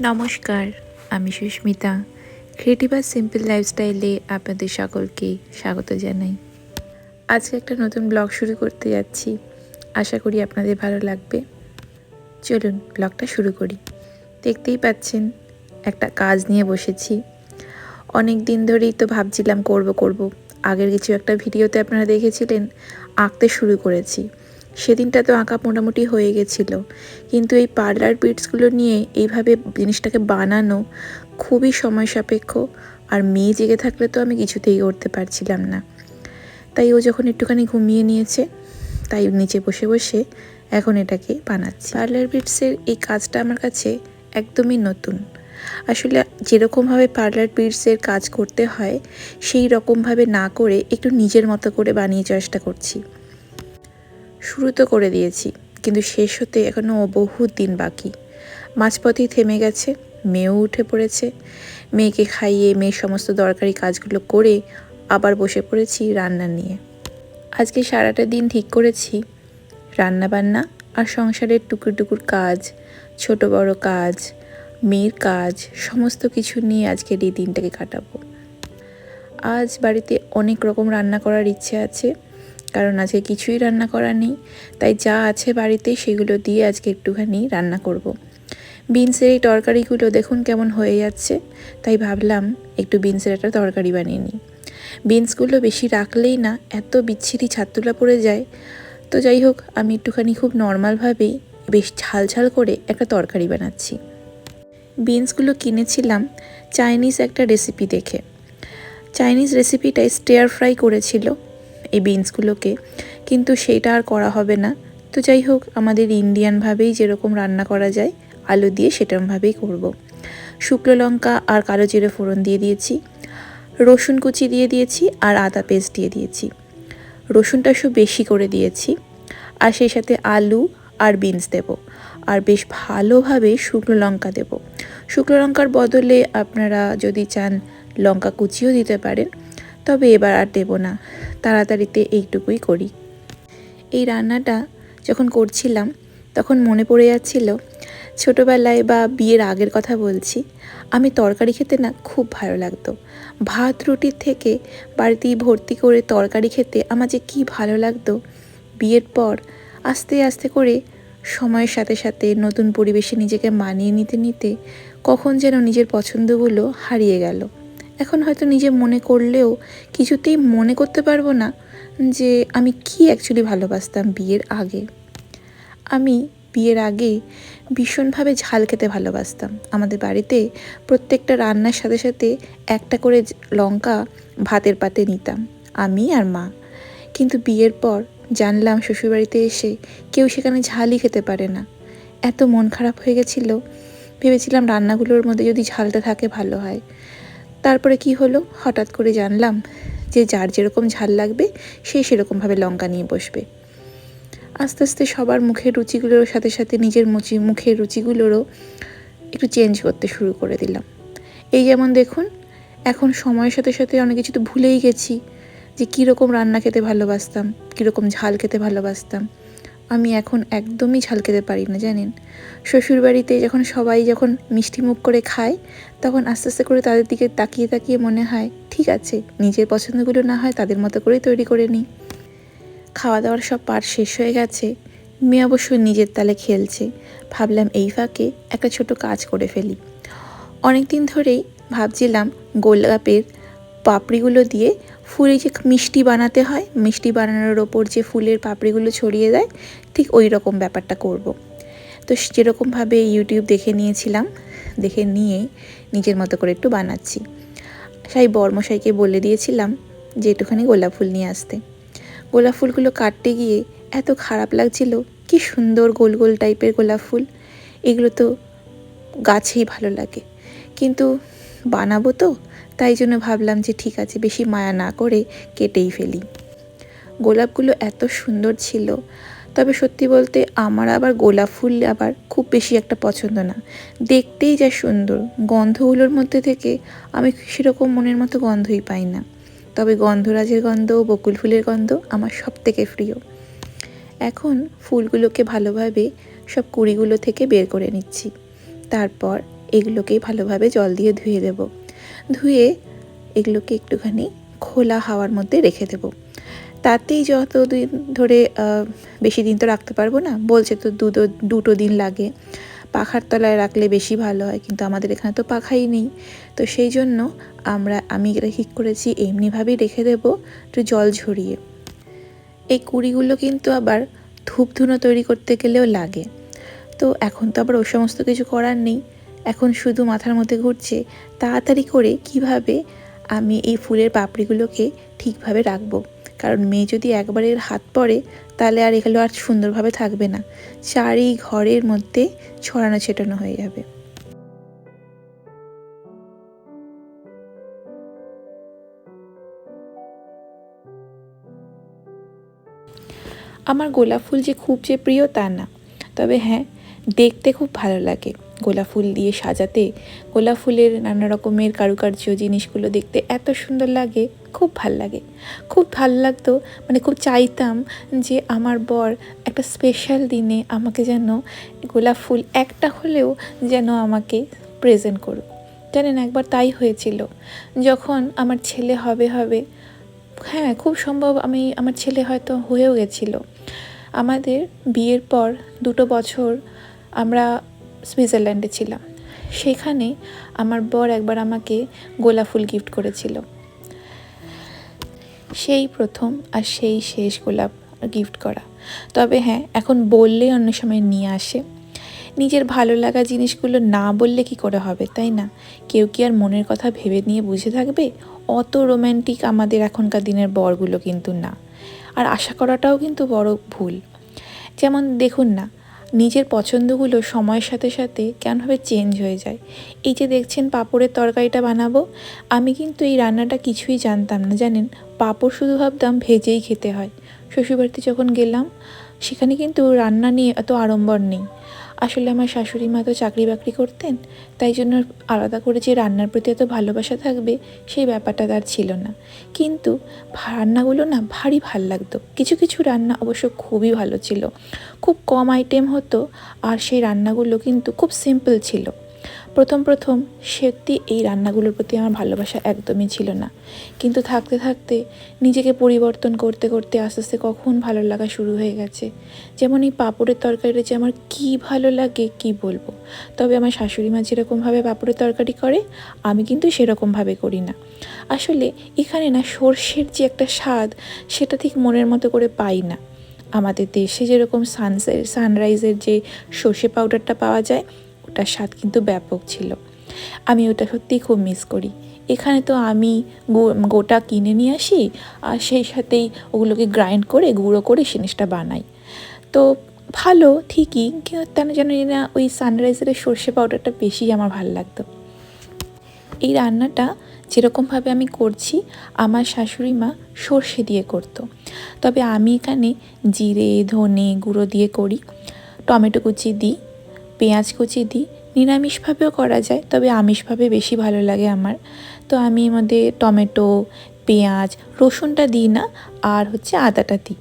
নমস্কার, আমি সুস্মিতা। ক্রিয়েটিভ আর সিম্পল লাইফস্টাইলে আপনাদের সকলকে স্বাগত জানাই। আজকে একটা নতুন ব্লগ শুরু করতে যাচ্ছি। আশা করি আপনাদের ভালো লাগবে। চলুন ব্লগটা শুরু করি। দেখতেই পাচ্ছেন, একটা কাজ নিয়ে বসেছি। অনেক দিন ধরেই তো ভাবছিলাম করব করব। আগের কিছু একটা ভিডিওতে আপনারা দেখেছিলেন, আঁকতে শুরু করেছি। সেদিনটা তো আঁকা মোটামুটি হয়ে গেছিল। কিন্তু এই পার্লার বিটসগুলো নিয়ে এইভাবে জিনিসটাকে বানানো খুবই সময় সাপেক্ষ, আর মেয়ে জেগে থাকলে তো আমি কিছুতেই করতে পারছিলাম না। তাই ও যখন একটুখানি ঘুমিয়ে নিয়েছে, তাই নিচে বসে বসে এখন এটাকে বানাচ্ছি। পার্লার বিটসের এই কাজটা আমার কাছে একদমই নতুন। আসলে যেরকমভাবে পার্লার বিটসের কাজ করতে হয় সেই রকমভাবে না করে একটু নিজের মতো করে বানিয়ে চেষ্টা করছি। শুরু তো করে দিয়েছি, কিন্তু শেষ হতে এখনও বহু দিন বাকি। মাঝপথেই থেমে গেছে, মেয়েও উঠে পড়েছে। মেয়েকে খাইয়ে মেয়ের সমস্ত দরকারি কাজগুলো করে আবার বসে পড়েছি রান্না নিয়ে। আজকে সারাটা দিন ঠিক করেছি। রান্না বান্না আর সংসারের টুকুর টুকুর কাজ, ছোট বড় কাজ, মেয়ের কাজ, সমস্ত কিছু নিয়ে আজকের এই দিনটাকে কাটাবো। আজ বাড়িতে অনেক রকম রান্না করার ইচ্ছে আছে। কারণ আজকে কিছুই রান্না করা নেই, তাই যা আছে বাড়িতে সেগুলো দিয়ে আজকে একটুখানি রান্না করব। বিনসের এই তরকারিগুলো দেখুন কেমন হয়ে যাচ্ছে, তাই ভাবলাম একটু বিনসের একটা তরকারি বানিয়ে নিই। বিনসগুলো বেশি রাখলেই না, এত বিচ্ছিরি ছাত্তুলা পড়ে যায়। তো যাই হোক, আমি একটুখানি খুব নর্মালভাবেই বেশ ঝাল ঝাল করে একটা তরকারি বানাচ্ছি। বিনসগুলো কিনেছিলাম চাইনিজ একটা রেসিপি দেখে। চাইনিজ রেসিপিটাই স্টেয়ার ফ্রাই করেছিল এই বিনসগুলোকে কিন্তু সেটা আর করা হবে না। তো যাই হোক, আমাদের ইন্ডিয়ানভাবেই যেরকম রান্না করা যায়, আলু দিয়ে সেরকমভাবেই করব। শুকনো লঙ্কা আর কালো জিরে ফোড়ন দিয়ে দিয়েছি। রসুন কুচি দিয়ে দিয়েছি আর আদা পেস্ট দিয়ে দিয়েছি। রসুনটা সব বেশি করে দিয়েছি আর সেই সাথে আলু আর বিনস দেব। আর বেশ ভালোভাবে শুকনো লঙ্কা দেব। শুকনো লঙ্কার বদলে আপনারা যদি চান লঙ্কা কুচিও দিতে পারেন। তবে এবার আর দেবো না। তাড়াতাড়িতে এইটুকুই করি। এই রান্নাটা যখন করছিলাম, তখন মনে পড়ে যাচ্ছিল, ছোটোবেলায় বা বিয়ের আগের কথা বলছি, আমি তরকারি খেতে না খুব ভালো লাগতো। ভাত রুটির থেকে বাড়িতেই ভর্তি করে তরকারি খেতে আমার যে কী ভালো লাগতো। বিয়ের পর আস্তে আস্তে করে সময়ের সাথে সাথে নতুন পরিবেশে নিজেকে মানিয়ে নিতে নিতে কখন যেন নিজের পছন্দগুলো হারিয়ে গেল। এখন হয়তো নিজে মনে করলেও কিছুতেই মনে করতে পারব না যে আমি কি অ্যাকচুয়ালি ভালোবাসতাম বিয়ের আগে। আমি বিয়ের আগে ভীষণভাবে ঝাল খেতে ভালোবাসতাম। আমাদের বাড়িতে প্রত্যেকটা রান্নার সাথে সাথে একটা করে লঙ্কা ভাতের পাতে নিতাম, আমি আর মা। কিন্তু বিয়ের পর জানলাম শ্বশুরবাড়িতে এসে কেউ সেখানে ঝালই খেতে পারে না। এত মন খারাপ হয়ে গেছিল। ভেবেছিলাম রান্নাগুলোর মধ্যে যদি ঝালটা থাকে ভালো হয়। তারপরে কি হলো? হঠাৎ করে জানলাম যে যার যেরকম ঝাল লাগবে, সে সেরকমভাবে লঙ্কা নিয়ে বসবে। আস্তে আস্তে সবার মুখের রুচিগুলোর সাথে সাথে নিজের মুচি, মুখের রুচিগুলোরও একটু চেঞ্জ করতে শুরু করে দিলাম। এই যেমন দেখুন, এখন সময়ের সাথে সাথে অনেক কিছু তো ভুলেই গেছি যে কীরকম রান্না খেতে ভালোবাসতাম, কীরকম ঝাল খেতে ভালোবাসতাম। আমি এখন একদমই ঝাল খেতে পারি না, জানেন? শ্বশুরবাড়িতে যখন সবাই যখন মিষ্টি মুখ করে খায়, তখন আস্তে আস্তে করে তাদের দিকে তাকিয়ে তাকিয়ে মনে হয়, ঠিক আছে, নিজের পছন্দগুলো না হয় তাদের মতো করেই তৈরি করে নিই। খাওয়া দাওয়ার সব পার্ট শেষ হয়ে গেছে। মেয়ে অবশ্য নিজের তালে খেলছে। ভাবলাম এই ফাঁকে একটা ছোট কাজ করে ফেলি। অনেক দিন ধরেই ভাবছিলাম গোলাপের পাপড়িগুলো দিয়ে ফুলে যে মিষ্টি বানাতে হয়, মিষ্টি বানানোর ওপর যে ফুলের পাপড়িগুলো ছড়িয়ে দেয়, ঠিক ওই রকম ব্যাপারটা করব। তো যেরকমভাবে ইউটিউব দেখে নিয়েছিলাম, দেখে নিয়ে নিজের মতো করে একটু বানাচ্ছি। সাই বর্মশাইকে বলে দিয়েছিলাম যে একটুখানি গোলাপ ফুল নিয়ে আসতে। গোলাপ ফুলগুলো কাটতে গিয়ে এত খারাপ লাগছিল, কি সুন্দর গোল গোল টাইপের গোলাপ ফুল, এগুলো তো গাছেই ভালো লাগে। কিন্তু বানাবো তো তাই জন্য ভাবলাম যে ঠিক আছে, বেশি মায়া না করে কেটেই ফেলি। গোলাপগুলো এত সুন্দর ছিল, তবে সত্যি বলতে আমার আবার গোলাপ ফুল আবার খুব বেশি একটা পছন্দ না। দেখতেই যা সুন্দর, গন্ধগুলোর মধ্যে থেকে আমি সেরকম মনের মতো গন্ধই পাই না। তবে গন্ধরাজের গন্ধ, বকুল ফুলের গন্ধ আমার সব থেকে প্রিয়। এখন ফুলগুলোকে ভালোভাবে সব কুড়িগুলো থেকে বের করে নিচ্ছি। তারপর এগুলোকে ভালোভাবে জল দিয়ে ধুয়ে দেব। ধুয়ে এগুলোকে একটুখানি খোলা হাওয়ার মধ্যে রেখে দেব। তাতেই যত দিন ধরে বেশি দিন তো রাখতে পারব না, বলছে তো দুটো দুটো দিন লাগে। পাখার তলায় রাখলে বেশি ভালো হয়, কিন্তু আমাদের এখানে তো পাখাই নেই। তো সেই জন্য আমরা, আমি এটা ঠিক করেছি, এমনিভাবেই রেখে দেবো একটু জল ঝরিয়ে। এই কুড়িগুলো কিন্তু আবার ধূপ ধুনো তৈরি করতে গেলেও লাগে। তো এখন তো আবার ও সমস্ত কিছু করার নেই। এখন শুধু মাথার মধ্যে ঘুরছে, তাড়াতাড়ি করে কীভাবে আমি এই ফুলের পাপড়িগুলোকে ঠিকভাবে রাখব? কারণ মেয়ে যদি একবার এর হাত পড়ে, তাহলে আর এগুলো আর সুন্দরভাবে থাকবে না। চারি ঘরের মধ্যে ছড়ানো ছেটানো হয়ে যাবে। আমার গোলাপ ফুল যে খুব যে প্রিয় তা না। তবে হ্যাঁ দেখতে খুব ভালো লাগে। গোলাপ ফুল দিয়ে সাজাতে, গোলাপ ফুলের নানা রকমের কারুকার্য জিনিসগুলো দেখতে এত সুন্দর লাগে, খুব ভালো লাগে। খুব ভালো লাগতো মানে খুব চাইতাম যে আমার বর একটা স্পেশাল দিনে আমাকে যেন গোলাপ ফুল একটা হলেও যেন আমাকে প্রেজেন্ট করুক। জানেন একবার তাই হয়েছিল। যখন আমার ছেলে হবে হবে হ্যাঁ খুব সম্ভব আমি আমার ছেলে হয়তো হয়েও গেছিল। আমাদের বিয়ের পর দুটো বছর আমরা সুইজারল্যান্ডে ছিলাম। সেখানে আমার বর একবার আমাকে গোলাপ ফুল গিফট করেছিল। সেই প্রথম আর সেই শেষ গোলাপ গিফট করা। তবে হ্যাঁ এখন বললে অন্য সময় নিয়ে আসে। নিজের ভালো লাগা জিনিসগুলো না বললে কি করে হবে, তাই না? কেউ কি আর মনের কথা ভেবে নিয়ে বুঝে থাকবে? অত রোম্যান্টিক আমাদের এখনকার দিনের বরগুলো কিন্তু না। আর আশা করাটাও কিন্তু বড় ভুল। যেমন দেখুন না নিজের পছন্দগুলো সময়ের সাথে সাথে কেমনভাবে চেঞ্জ হয়ে যায়। এই যে দেখছেন পাঁপড়ের তরকারিটা বানাবো, আমি কিন্তু এই রান্নাটা কিছুই জানতাম না, জানেন? পাঁপড় শুধু ভাবতাম ভেজেই খেতে হয়। শ্বশুরবাড়িতে যখন গেলাম, সেখানে কিন্তু রান্না নিয়ে এত আড়ম্বর নেই। আসলে আমার শাশুড়ি মা তো চাকরি বাকরি করতেন, তাই জন্য আলাদা করে যে রান্নার প্রতি এত ভালোবাসা থাকবে, সেই ব্যাপারটা তার ছিল না। কিন্তু রান্নাগুলো না ভারী ভালো লাগতো। কিছু কিছু রান্না অবশ্য খুবই ভালো ছিল। খুব কম আইটেম হতো, আর সেই রান্নাগুলো কিন্তু খুব সিম্পল ছিল। প্রথম প্রথম সত্যি এই রান্নাগুলোর প্রতি আমার ভালোবাসা একদমই ছিল না। কিন্তু থাকতে থাকতে নিজেকে পরিবর্তন করতে করতে আস্তে আস্তে কখন ভালো লাগা শুরু হয়ে গেছে। যেমন এই পাঁপড়ের তরকারিটা যে আমার কী ভালো লাগে কি বলব? তবে আমার শাশুড়ি মা যেরকমভাবে পাঁপড়ের তরকারি করে, আমি কিন্তু সেরকমভাবে করি না। আসলে এখানে না সর্ষের যে একটা স্বাদ, সেটা ঠিক মনের মতো করে পাই না। আমাদের দেশে যেরকম সানসে, সানরাইজের যে সর্ষে পাউডারটা পাওয়া যায় ওটার স্বাদ কিন্তু ব্যাপক ছিল। আমি ওটা সত্যিই খুব মিস করি। এখানে তো আমি গোটা কিনে নিয়ে আসি আর সেই সাথেই ওগুলোকে গ্রাইন্ড করে, গুঁড়ো করে জিনিসটা বানাই। তো ভালো, ঠিকই, কিন্তু তেন যেন না ওই সানরাইজারের সর্ষে পাউডারটা বেশি আমার ভালো লাগতো। এই রান্নাটা যেরকমভাবে আমি করছি, আমার শাশুড়ি মা সর্ষে দিয়ে করতো। তবে আমি এখানে জিরে, ধনে গুঁড়ো দিয়ে করি, টমেটো কুচি দিই পেঁয়াজ কুচি দিই। নিরামিষভাবেও করা যায়, তবে আমিষভাবে বেশি ভালো লাগে আমার। তো আমি এর মধ্যে টমেটো, পেঁয়াজ, রসুনটা দিই না, আর হচ্ছে আদাটা দিই।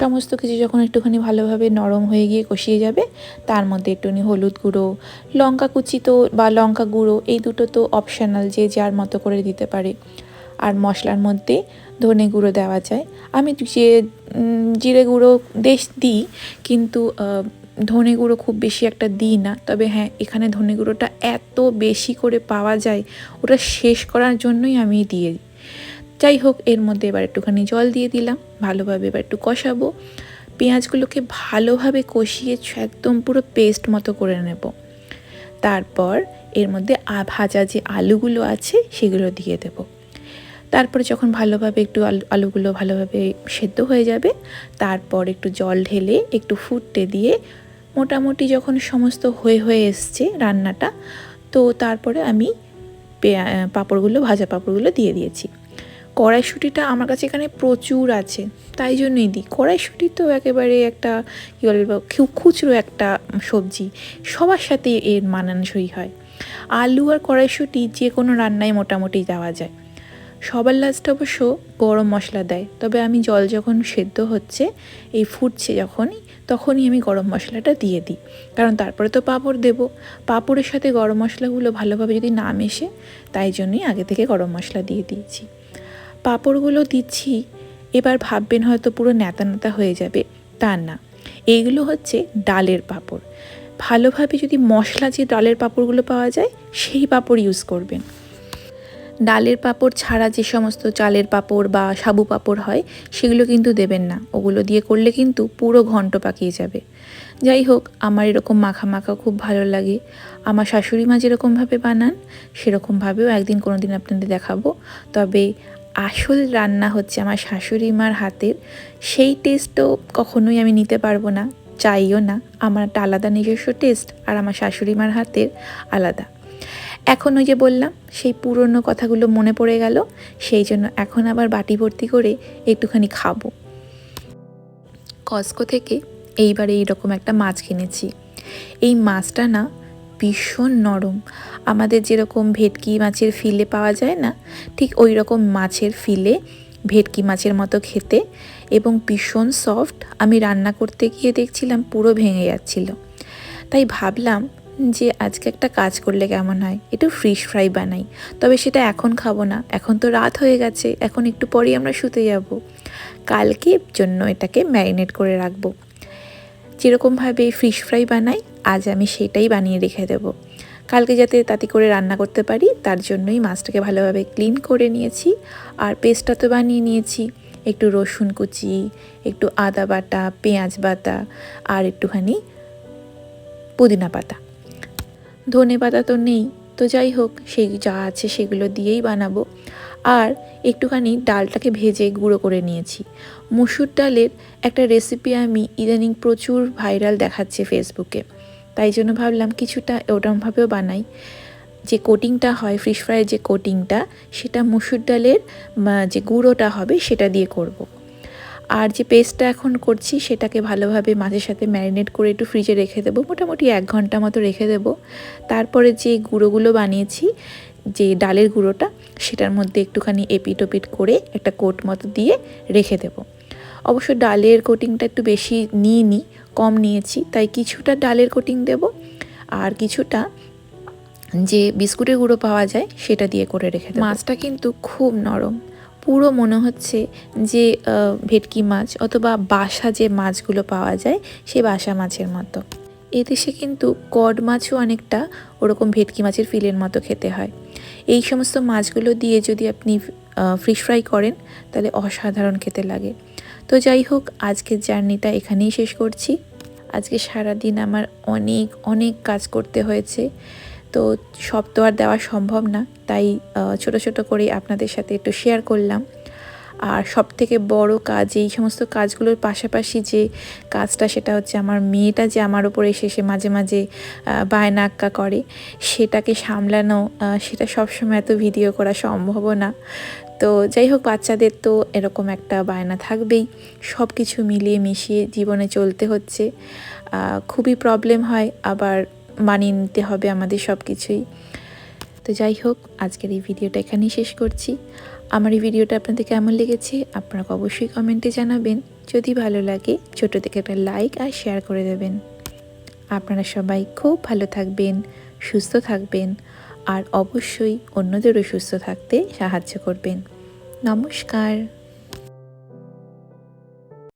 সমস্ত কিছু যখন একটুখানি ভালোভাবে নরম হয়ে গিয়ে কষিয়ে যাবে, তার মধ্যে একটুখানি হলুদ গুঁড়ো, লঙ্কা কুচি তো, বা লঙ্কা গুঁড়ো, এই দুটো তো অপশনাল যে যার মতো করে দিতে পারে। আর মশলার মধ্যে ধনে গুঁড়ো দেওয়া যায়। আমি যে জিরে গুঁড়ো দেশ দিই, কিন্তু ধনে গুঁড়ো খুব বেশি একটা দিই না। তবে হ্যাঁ এখানে ধনে গুঁড়োটা এত বেশি করে পাওয়া যায়, ওটা শেষ করার জন্যই আমি দিয়ে দিই। যাই হোক, এর মধ্যে এবার একটুখানি জল দিয়ে দিলাম, ভালোভাবে এবার একটু কষাবো। পেঁয়াজগুলোকে ভালোভাবে কষিয়ে একদম পুরো পেস্ট মতো করে নেব। তারপর এর মধ্যে ভাজা যে আলুগুলো আছে, সেগুলো দিয়ে দেব। তারপরে যখন ভালোভাবে একটু আলু আলুগুলো ভালোভাবে সেদ্ধ হয়ে যাবে, তারপর একটু জল ঢেলে একটু ফুটতে দিয়ে মোটামুটি যখন সমস্ত হয়ে হয়ে এসছে রান্নাটা, তো তারপরে আমি পাঁপড়গুলো, ভাজা পাঁপড়গুলো দিয়ে দিয়েছি। কড়াইশুঁটিটা আমার কাছে এখানে প্রচুর আছে, তাই জন্যই দিই। কড়াইশুঁটি তো একেবারে একটা, কী বলব খুচরো একটা সবজি, সবার সাথে এর মানানসই হয়। আলু আর কড়াইশুঁটি যে কোনো রান্নায় মোটামুটি দেওয়া যায়। সবার লাস্ট অবশ্য গরম মশলা দেয়, তবে আমি জল যখন সেদ্ধ হচ্ছে, এই ফুটছে যখনই তখনই আমি গরম মশলাটা দিয়ে দিই। কারণ তারপরে তো পাঁপড় দেব। পাঁপড়ের সাথে গরম মশলাগুলো ভালোভাবে যদি না মেশে, তাই জন্যই আগে থেকে গরম মশলা দিয়ে দিয়েছি। পাঁপড়গুলো দিচ্ছি, এবার ভাববেন হয়তো পুরো ন্যাতা ন্যাতা হয়ে যাবে। তা না, এইগুলো হচ্ছে ডালের পাঁপড়। ভালোভাবে যদি মশলা যে ডালের পাঁপড়গুলো পাওয়া যায়, সেই পাঁপড় ইউজ করবেন। ডালের পাঁপড় ছাড়া যে সমস্ত চালের পাঁপড় বা সাবু পাঁপড় হয়, সেগুলো কিন্তু দেবেন না। ওগুলো দিয়ে করলে কিন্তু পুরো ঘন্ট পাকিয়ে যাবে। যাই হোক, আমার এরকম মাখা মাখা খুব ভালো লাগে। আমার শাশুড়ি মা যেরকমভাবে বানান, সেরকমভাবেও একদিন কোনো দিন আপনাদের দেখাবো। তবে আসল রান্না হচ্ছে আমার শাশুড়ি মার হাতের। সেই টেস্টও কখনোই আমি নিতে পারব না, চাইও না। আমার একটা আলাদা নিজস্ব টেস্ট আর আমার শাশুড়ি মার হাতের আলাদা। এখন ওই যে বললাম, সেই পুরনো কথাগুলো মনে পড়ে গেল, সেই জন্য এখন আবার বাটি ভর্তি করে একটুখানি খাব। কস্কো থেকে এইবার এইরকম একটা মাছ কিনেছি। এই মাছটা না ভীষণ নরম। আমাদের যেরকম ভেটকি মাছের ফিলে পাওয়া যায় না, ঠিক ওই রকম মাছের ফিলে ভেটকি মাছের মতো খেতে এবং ভীষণ সফট আমি রান্না করতে গিয়ে দেখছিলাম পুরো ভেঙে যাচ্ছিল। তাই ভাবলাম যে আজকে একটা কাজ করলে কেমন হয়? একটু ফিশ ফ্রাই বানাই। তবে সেটা এখন খাব না। এখন তো রাত হয়ে গেছে। এখন একটু পরেই আমরা শুতে যাব। কালকে জন্য এটাকে ম্যারিনেট করে রাখব। যেরকমভাবে ফিশ ফ্রাই বানাই, আজ আমি সেটাই বানিয়ে রেখে দেবো। কালকে যাতে তাতে করে রান্না করতে পারি, তার জন্যই মাছটাকে ভালোভাবে ক্লিন করে নিয়েছি। আর পেস্টটা তো বানিয়ে নিয়েছি। একটু রসুন কুচি, একটু আদা বাটা, পেঁয়াজ বাটা, আর একটুখানি পুদিনা পাতা। ধনে পাতা তো নেই, তো যাই হোক, সেই যা আছে সেগুলো দিয়েই বানাবো। আর একটুখানি ডালটাকে ভেজে গুঁড়ো করে নিয়েছি। মুসুর ডালের একটা রেসিপি আমি ইদানিং প্রচুর ভাইরাল দেখাচ্ছে ফেসবুকে তাই জন্য ভাবলাম কিছুটা ওরমভাবেও বানাই। যে কোটিংটা হয় ফিশ ফ্রাইয়ের যে কোটিংটা সেটা মুসুর ডালের যে গুঁড়োটা হবে, সেটা দিয়ে করব। আর যে পেস্টটা এখন করছি সেটাকে ভালোভাবে মাছের সাথে ম্যারিনেট করে একটু ফ্রিজে রেখে দেবো। মোটামুটি এক ঘণ্টা মতো রেখে দেবো। তারপরে যে গুঁড়োগুলো বানিয়েছি, যে ডালের গুঁড়োটা, সেটার মধ্যে একটুখানি এপিট ওপিট করে একটা কোট মতো দিয়ে রেখে দেবো। অবশ্য ডালের কোটিংটা একটু বেশি নিয়ে নিই কম নিয়েছি, তাই কিছুটা ডালের কোটিং দেব আর কিছুটা যে বিস্কুটের গুঁড়ো পাওয়া যায়, সেটা দিয়ে করে রেখে দেবো। মাছটা কিন্তু খুব নরম। পুরো মনে হচ্ছে যে ভেটকি মাছ অথবা বাসা যে মাছগুলো পাওয়া যায়, সে বাসা মাছের মতো। এদেশে কিন্তু কড মাছও অনেকটা ওরকম ভেটকি মাছের ফিলের মতো খেতে হয়। এই সমস্ত মাছগুলো দিয়ে যদি আপনি ফিশ ফ্রাই করেন, তাহলে অসাধারণ খেতে লাগে। তো যাই হোক, আজকের জার্নিটা এখানেই শেষ করছি। আজকে সারা দিন আমার অনেক অনেক কাজ করতে হয়েছে। তো সব তো আর দেওয়া সম্ভব না। তাই ছোট ছোট করে আপনাদের সাথে একটু শেয়ার করলাম। আর সব থেকে বড় কাজ, এই সমস্ত কাজগুলোর পাশাপাশি যে কাজটা, সেটা হচ্ছে আমার মেয়েটা যে আমার ওপরে এসে সে মাঝে মাঝে বায়না আক্কা করে, সেটাকে সামলানো সেটা সবসময় এত ভিডিও করা সম্ভব না। তো যাই হোক, বাচ্চাদের তো এরকম একটা বায়না থাকবেই। সব কিছু মিলিয়ে মিশিয়ে জীবনে চলতে হচ্ছে। খুবই প্রবলেম হয়, আবার মানিয়ে নিতে হবে আমাদের সব কিছুই। তো যাই হোক, আজকের এই ভিডিওটা এখানেই শেষ করছি। আমার এই ভিডিওটা আপনাদের কেমন লেগেছে আপনারা অবশ্যই কমেন্টে জানাবেন। যদি ভালো লাগে, ছোটো থেকে একটা লাইক আর শেয়ার করে দেবেন। আপনারা সবাই খুব ভালো থাকবেন, সুস্থ থাকবেন আর অবশ্যই অন্যদেরও সুস্থ থাকতে সাহায্য করবেন। নমস্কার।